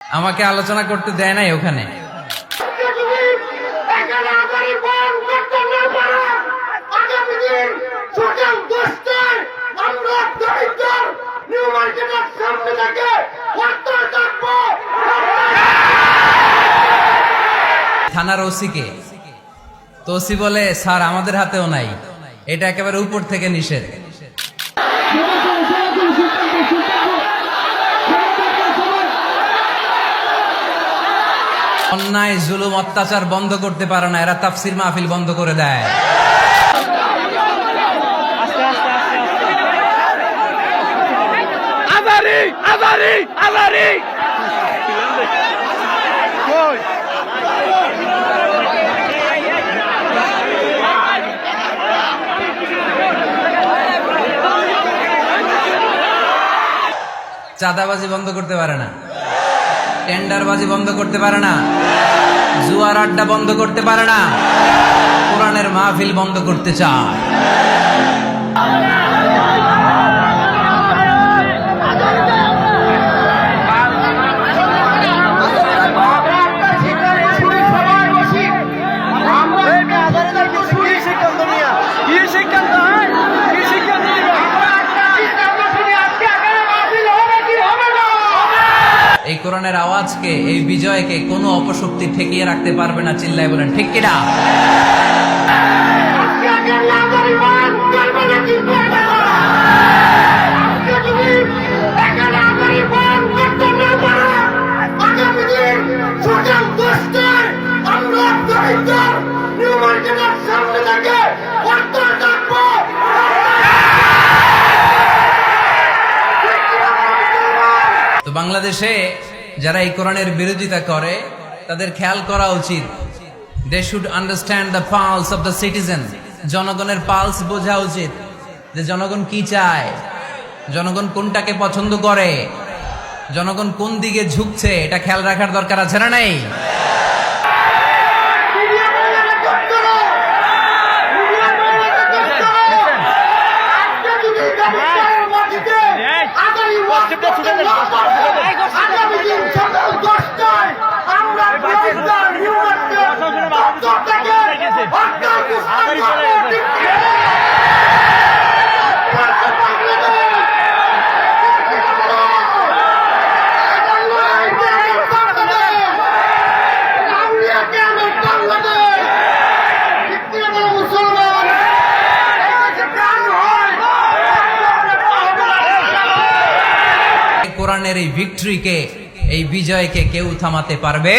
আমাকে আলোচনা করতে দেয় নাই ওখানে। থানার ওসিকে। তো ওসি বলে, স্যার, আমাদের হাতেও নাই। এটা একেবারে উপর থেকে নিষেধ। অন্যায় জুলুম অত্যাচার বন্ধ করতে পারে না এরা তাফসির মাহফিল বন্ধ করে দেয়। আজারি আজারি আজারি। চাঁদাবাজি বন্ধ করতে পারে না। টেন্ডারবাজি বন্ধ করতে পারে না। জুয়ার আড্ডা বন্ধ করতে পারে না। কোরআনের মাহফিল বন্ধ করতে চায়। কোরআনের আওয়াজকে, এই বিজয়কে কোনো অপশক্তি ঠেকিয়ে রাখতে পারবে না চিল্লায় বলেন, ঠিক কিনা? বাংলাদেশে যারা এই কোরআনের বিরোধিতা করে, তাদের খেয়াল করা উচিত। They should understand the pulse of the citizen জনগণের পালস বোঝা উচিত যে জনগণ কি চায়। জনগণ কোনটাকে পছন্দ করে। জনগণ কোন দিকে ঝুঁকছে, এটা খেয়াল রাখার দরকার আছে না নাই? কোরআনের এই ভিক্টরিকে এই বিজয়কে কেউ থামাতে পারবে